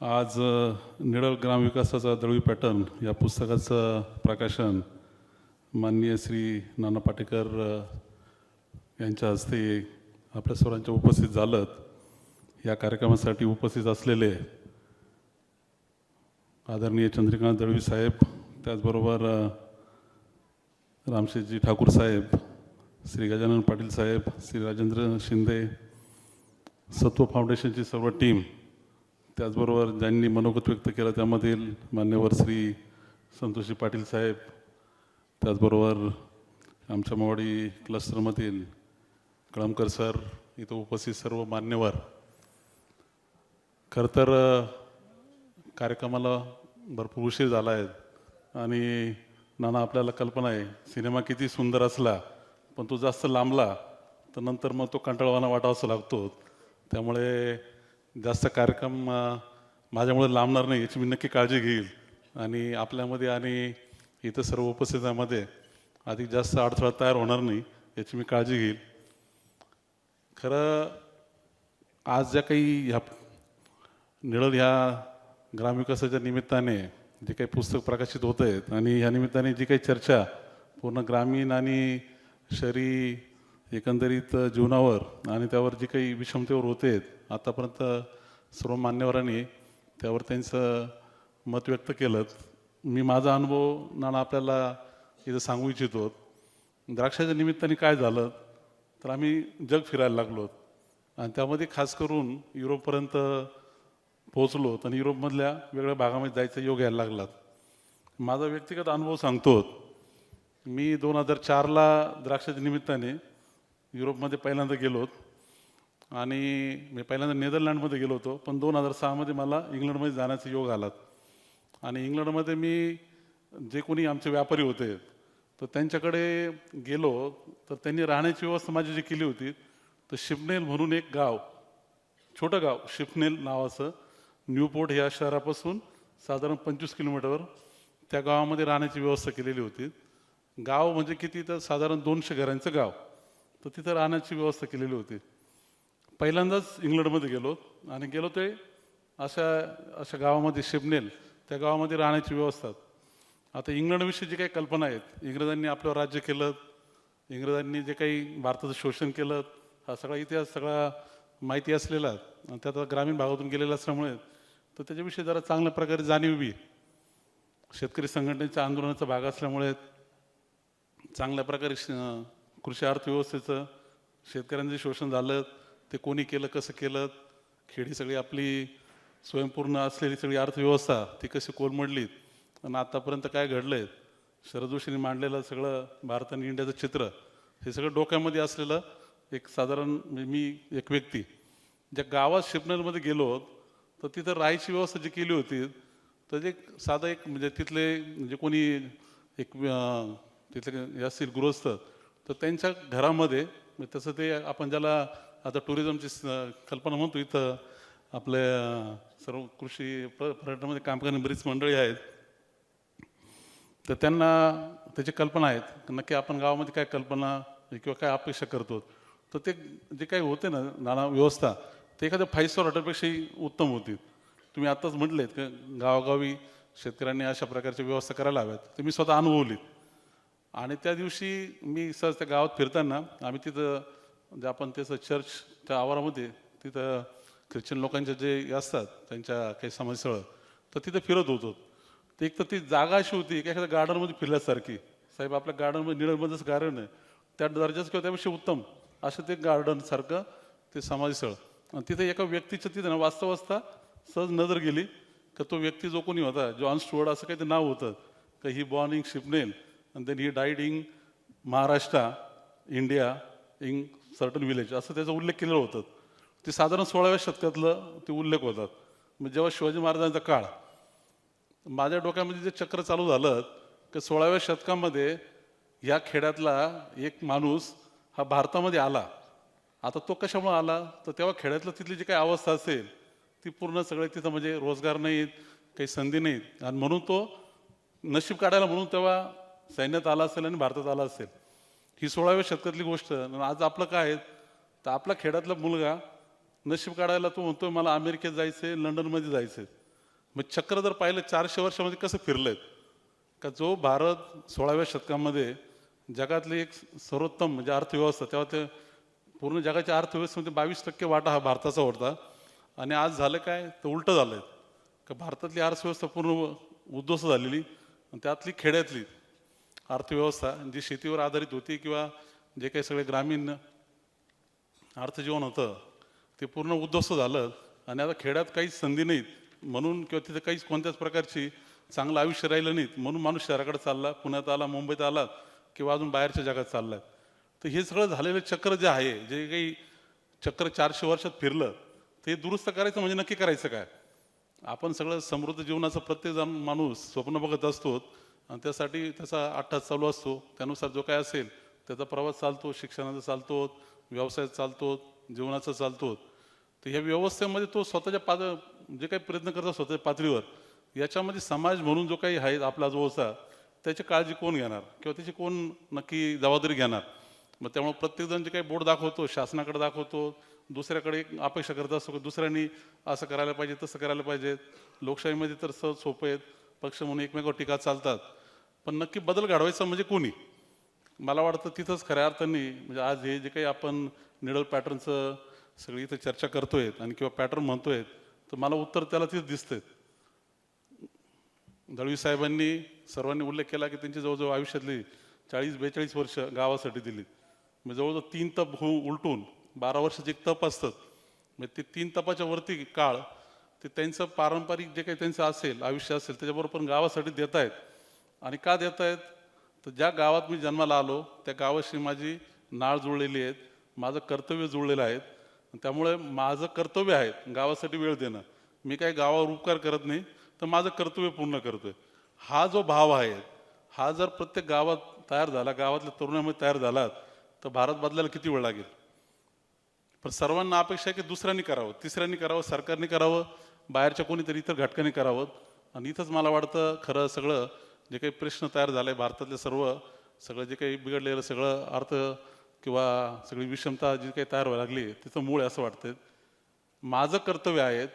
आज निळल ग्रामविकासाचा दळवी पॅटर्न या पुस्तकाचं प्रकाशन माननीय श्री नाना पाटेकर यांच्या हस्ते आपल्या सर्वांच्या उपस्थित झालं. या कार्यक्रमासाठी उपस्थित असलेले आदरणीय चंद्रकांत दळवी साहेब त्याचबरोबर अ, ठाकूर साहेब श्री गजानन पाटील साहेब श्री राजेंद्र शिंदे सत्व फाउंडेशनची सर्व टीम त्याचबरोबर ज्यांनी मनोगत व्यक्त केलं त्यामधील मान्यवर श्री संतोषी पाटील साहेब त्याचबरोबर आमच्या मोवाडी क्लस्टरमधील कळमकर सर इथं उपस्थित सर्व मान्यवर. खरं तर कार्यक्रमाला भरपूर उशीर झाला आहे आणि नाना आपल्याला कल्पना आहे सिनेमा किती सुंदर असला पण तो जास्त लांबला तर नंतर मग तो कंटाळवाना वाटावासा लागतो. त्यामुळे जास्त कार्यक्रम माझ्यामुळे लांबणार नाही याची मी नक्की काळजी घेईल. आणि आपल्यामध्ये आणि इथं सर्व उपस्थितांमध्ये अधिक जास्त अडथळा तयार होणार नाही याची मी काळजी घेईल. खरं आज ज्या काही ह्या निळद ह्या ग्रामविकासाच्या निमित्ताने जे काही पुस्तक प्रकाशित होत आहेत आणि ह्या निमित्ताने जी काही चर्चा पूर्ण ग्रामीण आणि शहरी एकंदरीत जीवनावर आणि त्यावर जी काही विषमतेवर होते आतापर्यंत सर्व मान्यवरांनी त्यावर त्यांचं मत व्यक्त केलं. मी माझा अनुभव नाना आपल्याला इथं सांगू इच्छितो. द्राक्षाच्या निमित्ताने काय झालं तर आम्ही जग फिरायला लागलो. आणि त्यामध्ये खास करून युरोपपर्यंत पोहोचलो. आणि युरोपमधल्या वेगळ्या भागामध्ये जायचा योग यायला लागला. माझा व्यक्तिगत अनुभव सांगतो. मी दोन हजार चारला द्राक्षाच्या निमित्ताने युरोपमध्ये पहिल्यांदा गेलो आणि मी पहिल्यांदा नेदरलँडमध्ये गेलो होतो पण दोन हजार सहामध्ये मला इंग्लंडमध्ये जाण्याचा योग आला. आणि इंग्लंडमध्ये मी जे कोणी आमचे व्यापारी होते तर त्यांच्याकडे गेलो तर त्यांनी राहण्याची व्यवस्था माझी जी केली होती तर शिपनेल म्हणून एक गाव छोटं गाव शिपनेल नावाचं न्यूपोर्ट ह्या शहरापासून साधारण पंचवीस किलोमीटरवर त्या गावामध्ये राहण्याची व्यवस्था केलेली होती. गाव म्हणजे किती? तर साधारण दोनशे घरांचं गाव. तर तिथं राहण्याची व्यवस्था केलेली होती. पहिल्यांदाच इंग्लंडमध्ये गेलो आणि गेलो ते अशा अशा गावामध्ये शिपनेल त्या गावामध्ये राहण्याची व्यवस्था. आता इंग्लंडविषयी जी काही कल्पना आहेत इंग्रजांनी आपलं राज्य केलं इंग्रजांनी जे काही भारताचं शोषण केलं हा सगळा इतिहास सगळा माहिती असलेला आणि त्यात ग्रामीण भागातून गेलेला असल्यामुळे तर त्याच्याविषयी जरा चांगल्या प्रकारे जाणीव बी. शेतकरी संघटनेच्या आंदोलनाचा भाग असल्यामुळे चांगल्या प्रकारे श- कृषी अर्थव्यवस्थेचं शेतकऱ्यांचं जे शोषण झालं ते कोणी केलं कसं केलं खेडी सगळी आपली स्वयंपूर्ण असलेली सगळी अर्थव्यवस्था ती कशी कोलमडलीत आणि आत्तापर्यंत काय घडलंय शरद जोशींनी मांडलेलं सगळं भारत आणि इंडियाचं चित्र हे सगळं डोक्यामध्ये असलेलं एक साधारण म्हणजे मी एक व्यक्ती. ज्या गावात शिपनरमध्ये गेलो तर तिथं राहायची व्यवस्था जी केली होती तर जे साधं एक म्हणजे तिथले म्हणजे कोणी एक तिथले हे असतील गृहस्थ तर त्यांच्या घरामध्ये म्हणजे तसं ते आपण ज्याला आता टुरिझमची कल्पना म्हणतो इथं आपल्या सर्व कृषी पर्यटनामध्ये काम करणारी बरीच मंडळी आहेत. तर त्यांना त्याची कल्पना आहेत. नक्की आपण गावामध्ये काय कल्पना किंवा काय अपेक्षा करतो. तर ते जे काही होते ना नाना व्यवस्था ते एखाद्या फाईव्ह स्टार हॉटेलपेक्षाही उत्तम होती. तुम्ही आत्ताच म्हटलेत की गावागावी शेतकऱ्यांनी अशा प्रकारच्या व्यवस्था करायला हव्यात. ते मी स्वतः अनुभवलीत. आणि त्या दिवशी मी सहज त्या गावात फिरताना आम्ही तिथं जे आपण त्याचं चर्च त्या आवारामध्ये तिथं ख्रिश्चन लोकांचे जे असतात त्यांच्या काही समाजस्थळं तर तिथं फिरत होतो. ते एक तर ती जागा अशी होती की एखाद्या गार्डनमध्ये फिरल्यासारखी. साहेब आपल्या गार्डनमध्ये निळमध्येच गार्डन आहे. त्या दर्जाचं किंवा त्यापेक्षा उत्तम असं ते गार्डनसारखं ते समाजस्थळ. आणि तिथे एका व्यक्तीचं तिथं ना वाचता वाचता सहज नजर गेली का तो व्यक्ती जो कोणी होता जॉन स्टुअर्ड असं काही ते नाव होतं का he burning शिपनेल and then he died in Maharashtra India in certain village असं त्याचा उल्लेख केलेला होतं. ते साधारण सोळाव्या शतकातलं ते उल्लेख होतात मग जेव्हा शिवाजी महाराजांचा काळ माझ्या डोक्यामध्ये जे चक्र चालू झालं की सोळाव्या शतकामध्ये या खेड्यातला एक माणूस हा भारतामध्ये आला. आता तो कशामुळे आला? तर तेव्हा खेड्यातलं तिथली जी काही अवस्था असेल ती पूर्ण सगळे तिथं म्हणजे रोजगार नाहीत काही संधी नाहीत. आणि म्हणून तो नशीब काढायला म्हणून तेव्हा सैन्यात आला असेल आणि भारतात आला असेल. ही सोळाव्या शतकातली गोष्ट. आज आपलं काय आहे? तर आपला खेड्यातला मुलगा नशीब काढायला तो म्हणतोय मला अमेरिकेत जायचंय लंडनमध्ये जायचंय. मग चक्र जर पाहिलं चारशे वर्षामध्ये कसं फिरलंय का जो भारत सोळाव्या शतकामध्ये जगातली एक सर्वोत्तम म्हणजे अर्थव्यवस्था तेव्हा ते पूर्ण जगाच्या अर्थव्यवस्थेमध्ये बावीस टक्के वाटा हा भारताचा होता. आणि आज झालं काय? तर उलटं झालं आहे का भारतातली अर्थव्यवस्था पूर्ण उद्ध्वस्त झालेली. आणि त्यातली खेड्यातली अर्थव्यवस्था जी शेतीवर आधारित होती किंवा जे काही सगळे ग्रामीण अर्थजीवन होतं ते पूर्ण उद्ध्वस्त झालं. आणि आता खेड्यात काहीच संधी नाहीत म्हणून किंवा तिथं काहीच कोणत्याच प्रकारची चांगलं आयुष्य राहिलं नाहीत म्हणून माणूस शहराकडे चालला पुण्यात आला मुंबईत आला किंवा अजून बाहेरच्या जगात चालला तर हे सगळं झालेलं चक्र जे आहे जे काही चक्र चारशे वर्षात फिरलं ते दुरुस्त करायचं म्हणजे नक्की करायचं काय? आपण सगळं समृद्ध जीवनाचं प्रत्येक जण माणूस स्वप्न बघत असतो आणि त्यासाठी त्याचा अट्टास चालू असतो. त्यानुसार जो काय असेल त्याचा प्रवास चालतो शिक्षणाचा चालतो व्यवसाय चालतो जीवनाचा चालतो. तर ह्या व्यवस्थेमध्ये तो स्वतःच्या पाद जे काही प्रयत्न करतो स्वतःच्या पातळीवर याच्यामध्ये समाज म्हणून जो काही आहे आपला जवळचा त्याची काळजी कोण घेणार? किंवा त्याची कोण नक्की जबाबदारी घेणार? मग त्यामुळे प्रत्येकजण जे काही बोर्ड दाखवतो शासनाकडे दाखवतो दुसऱ्याकडे एक अपेक्षा करत असतो की दुसऱ्यांनी असं करायला पाहिजे तसं करायला पाहिजे. लोकशाहीमध्ये तर सहज सोपं आहेत पक्ष म्हणून एकमेकावर टीका चालतात. पण नक्की बदल घडवायचा म्हणजे कोणी? मला वाटतं तिथंच खऱ्या अर्थाने म्हणजे आज हे जे काही आपण निडल पॅटर्नचं सगळी इथं चर्चा करतोय आणि किंवा पॅटर्न म्हणतोय तर मला उत्तर त्याला तिथं दिसतंय. दळवी साहेबांनी सर्वांनी उल्लेख केला की त्यांची जवळजवळ आयुष्यातली चाळीस बेचाळीस वर्ष गावासाठी दिली. म्हणजे जवळजवळ तीन तप होऊ उलटून बारा वर्षाचे एक तप असतं. म्हणजे ते तीन तपाच्या वरती काळ ते त्यांचं पारंपरिक जे काही त्यांचं असेल आयुष्य असेल त्याच्याबरोबर पण गावासाठी देत आहेत. आणि का देत आहेत? तर ज्या गावात मी जन्माला आलो त्या गावाशी माझी नाळ जुळलेली आहेत माझं कर्तव्य जुळलेलं आहे. त्यामुळे माझं कर्तव्य आहे गावासाठी वेळ देणं. मी काही गावावर उपकार करत नाही तर माझं कर्तव्य पूर्ण करतोय. हा जो भाव आहे हा जर प्रत्येक गावात तयार झाला गावातल्या तरुणामध्ये तयार झाला तर भारत बदलायला किती वेळ लागेल? पण सर्वांना अपेक्षा आहे की दुसऱ्यांनी करावं तिसऱ्यांनी करावं सरकारने करावं बाहेरच्या कोणीतरी इतर घटकांनी करावं. आणि इथंच मला वाटतं खरं सगळं जे काही प्रश्न तयार झाले भारतातले सर्व सगळं जे काही बिघडलेलं सगळं अर्थ किंवा सगळी विषमता जी काही तयार व्हायला लागली तिचं मूळ असं वाटतं माझं कर्तव्य आहेत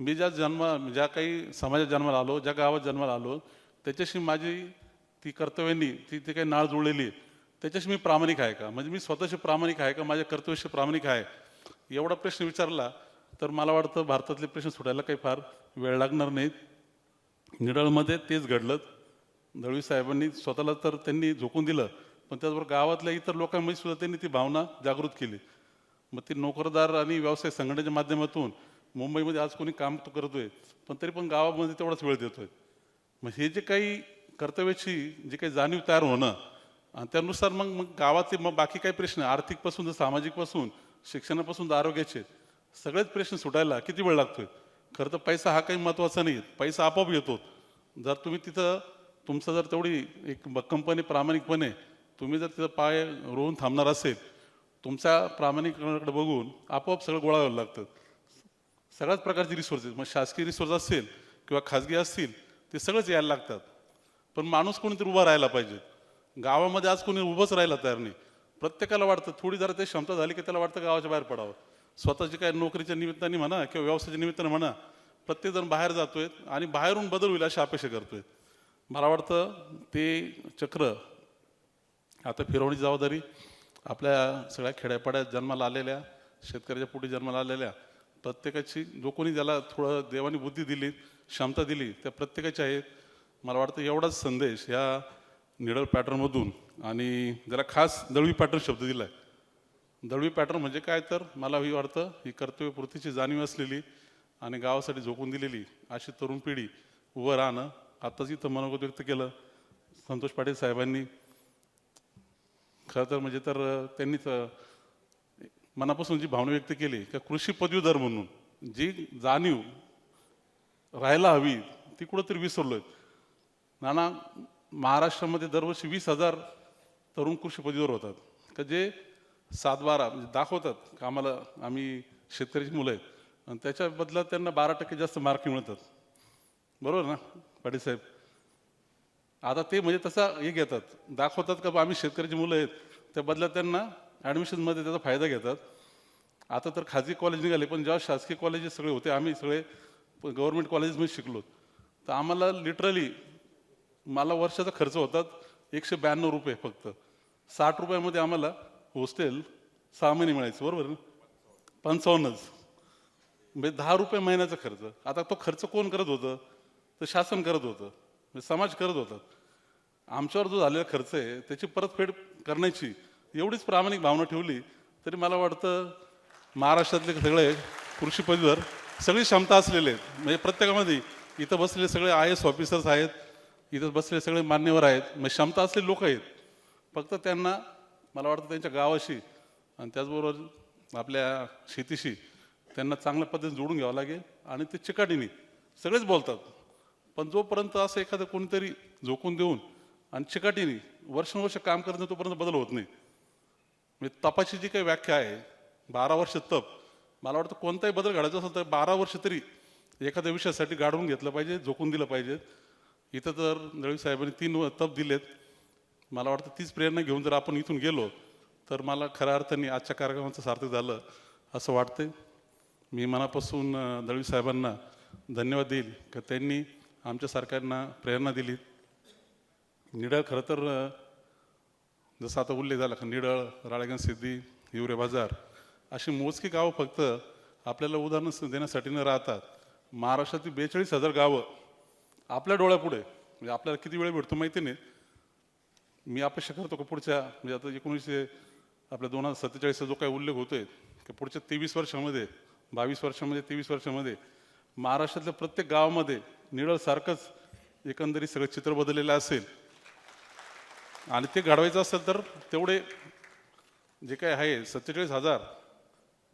मी ज्या जन्म ज्या काही समाजात जन्माला आलो ज्या गावात जन्माला आलो त्याच्याशी माझी ती कर्तव्यांनी ती ती काही नाळ जुळलेली आहे. त्याच्याशी मी प्रामाणिक आहे का? म्हणजे मी स्वतःशी प्रामाणिक आहे का? माझ्या कर्तव्याशी प्रामाणिक आहे? एवढा प्रश्न विचारला तर मला वाटतं भारतातले प्रश्न सुटायला काही फार वेळ लागणार नाहीत. निडळमध्ये तेच घडलं. दळवी साहेबांनी स्वतःला तर त्यांनी झोकून दिलं पण त्याचबरोबर गावातल्या इतर लोकांमध्ये सुद्धा त्यांनी ती भावना जागृत केली. मग ती नोकरदार आणि व्यवसाय संघटनेच्या माध्यमातून मुंबईमध्ये आज कोणी काम तो करतोय पण तरी पण गावामध्ये तेवढाच वेळ देतोय. मग हे जे काही कर्तव्याची जे काही जाणीव तयार होणं आणि त्यानुसार मग मग गावातले मग बाकी काही प्रश्न आर्थिकपासून तर सामाजिकपासून शिक्षणापासून तर आरोग्याचे सगळेच प्रश्न सुटायला किती वेळ लागतोय? खरं तर पैसा हा काही महत्त्वाचा नाही. पैसा आपोआप येतो. जर तुम्ही तिथं तुमचं जर तेवढी एक कंपनी प्रामाणिकपणे तुम्ही जर तिथं पाय रोवून थांबणार असेल तुमच्या प्रामाणिकपणाकडे बघून आपोआप सगळं गोळा व्हायला लागतं. सगळ्याच प्रकारचे रिसोर्सेस मग शासकीय रिसोर्स असतील किंवा खाजगी असतील ते सगळंच यायला लागतात. पण माणूस कोणीतरी उभा राहायला पाहिजे. गावामध्ये आज कोणी उभंच राहायला तयार नाही. प्रत्येकाला वाटतं थोडी जरा ते क्षमता झाली की त्याला वाटतं गावाच्या बाहेर पडावं. स्वतःची काय नोकरीच्या निमित्ताने म्हणा किंवा व्यवसायाच्या निमित्ताने म्हणा प्रत्येकजण बाहेर जातोय आणि बाहेरून बदल होईल अशी अपेक्षा करतोय. मला वाटतं ते चक्र आता फिरवण्याची जबाबदारी आपल्या सगळ्या खेड्यापाड्यात जन्माला आलेल्या शेतकऱ्याच्या पोटी जन्माला आलेल्या प्रत्येकाची जो कोणी ज्याला थोडं देवानी बुद्धी दिली क्षमता दिली त्या प्रत्येकाची आहेत मला वाटतं एवढाच संदेश ह्या निडल पॅटर्नमधून आणि जरा खास दळवी पॅटर्न शब्द दिला आहे दळवी पॅटर्न म्हणजे काय तर मला ही वाटतं ही कर्तव्यपूर्तीची जाणीव असलेली आणि गावासाठी झोकून दिलेली अशी तरुण पिढी उभं राहणं आत्ताच इथं मनोगत व्यक्त केलं. संतोष पाटील साहेबांनी. खरं तर म्हणजे तर त्यांनी मनापासून जी भावना व्यक्त केली का कृषी पदवीधर म्हणून जी जाणीव राहायला हवी ती कुठंतरी विसरलोय. नाना महाराष्ट्रामध्ये दरवर्षी वीस हजार तरुण कृषी पदवीवर होतात. का जे सात बारा म्हणजे दाखवतात. का आम्हाला आम्ही शेतकऱ्याची मुलं आहेत. आणि त्याच्या बदल्यात त्यांना बारा टक्के जास्त मार्क मिळतात. बरोबर ना पाटील साहेब? आता ते म्हणजे तसा हे घेतात. दाखवतात का आम्ही शेतकऱ्याची मुलं आहेत. त्या बदल्यात त्यांना ॲडमिशनमध्ये त्याचा फायदा घेतात. आता तर खाजगी कॉलेज निघाले पण जेव्हा शासकीय कॉलेजेस सगळे होते आम्ही सगळे गव्हर्मेंट कॉलेजमध्ये शिकलो. तर आम्हाला लिटरली मला वर्षाचा खर्च होतात एकशे ब्याण्णव रुपये फक्त. साठ रुपयामध्ये आम्हाला हॉस्टेल सहा महिने मिळायचं बरोबर पंचावन्नच. म्हणजे दहा रुपये महिन्याचा खर्च. आता तो खर्च कोण करत होतं? तर शासन करत होतं. म्हणजे समाज करत होतं. आमच्यावर जो झालेला खर्च आहे त्याची परतफेड करण्याची एवढीच प्रामाणिक भावना ठेवली तरी मला वाटतं महाराष्ट्रातले सगळे कृषी सगळी क्षमता असलेले आहेत. म्हणजे प्रत्येकामध्ये इथं बसलेले सगळे आय एस ऑफिसर्स आहेत इथं बसलेले सगळे मान्यवर आहेत. म्हणजे क्षमता असलेले लोक आहेत. फक्त त्यांना मला वाटतं त्यांच्या गावाशी आणि त्याचबरोबर आपल्या शेतीशी त्यांना चांगल्या पद्धतीने जोडून घ्यावं लागेल आणि ते चिकाटीने सगळेच बोलतात. पण जोपर्यंत असं एखादं कोणीतरी झोकून देऊन आणि चिकाटीने वर्षानुवर्ष काम करत नाही तोपर्यंत बदल होत नाही. म्हणजे तपाची जी काही व्याख्या आहे बारा वर्ष तप मला वाटतं कोणताही बदल घडायचा असेल तर बारा वर्ष तरी एखाद्या विषयासाठी गाडवून घेतलं पाहिजे झोकून दिलं पाहिजे. इथं तर दळवी साहेबांनी तीन तप दिलेत. मला वाटतं तीच प्रेरणा घेऊन जर आपण इथून गेलो तर मला खऱ्या अर्थाने आजच्या कार्यक्रमाचं सार्थक झालं असं वाटतंय. मी मनापासून दळवी साहेबांना धन्यवाद देईल का त्यांनी आमच्या सरकारना प्रेरणा दिली. निडळ खरं तर जसं आता उल्लेख झाला का निडळ राळेगण सिद्धी हिवरे बाजार अशी मोजकी गावं फक्त आपल्याला उदाहरण देण्यासाठी न राहतात. महाराष्ट्रातील बेचाळीस हजार गावं आपल्या डोळ्यापुढे म्हणजे आपल्याला किती वेळ भेटतो माहिती नाही मी अपेक्षा करतो का पुढच्या म्हणजे आता एकोणीसशे आपल्या दोन हजार सत्तेचाळीसचा जो काही उल्लेख होतोय की पुढच्या तेवीस वर्षामध्ये बावीस वर्षामध्ये तेवीस वर्षामध्ये महाराष्ट्रातल्या प्रत्येक गावामध्ये निळसारखंच एकंदरीत सगळं चित्र बदललेलं असेल. आणि ते घडवायचं असेल तर तेवढे जे काही आहे सत्तेचाळीस हजार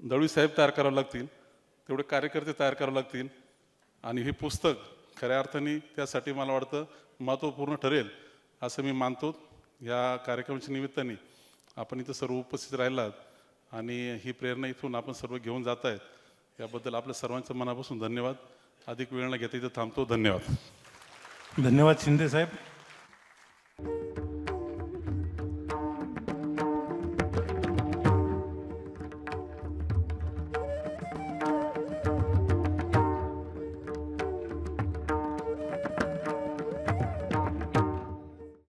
दळवी साहेब तयार करावे लागतील तेवढे कार्यकर्ते तयार करावे लागतील आणि हे पुस्तक खऱ्या अर्थाने त्यासाठी मला वाटतं महत्त्वपूर्ण ठरेल असं मी मानतो. या कार्यक्रमाच्या निमित्ताने आपण इथं सर्व उपस्थित राहिलात आणि ही प्रेरणा इथून आपण सर्व घेऊन जात आहेत. याबद्दल आपल्या सर्वांचं मनापासून धन्यवाद. अधिक वेळ न घेता इथं थांबतो. धन्यवाद. धन्यवाद शिंदे साहेब.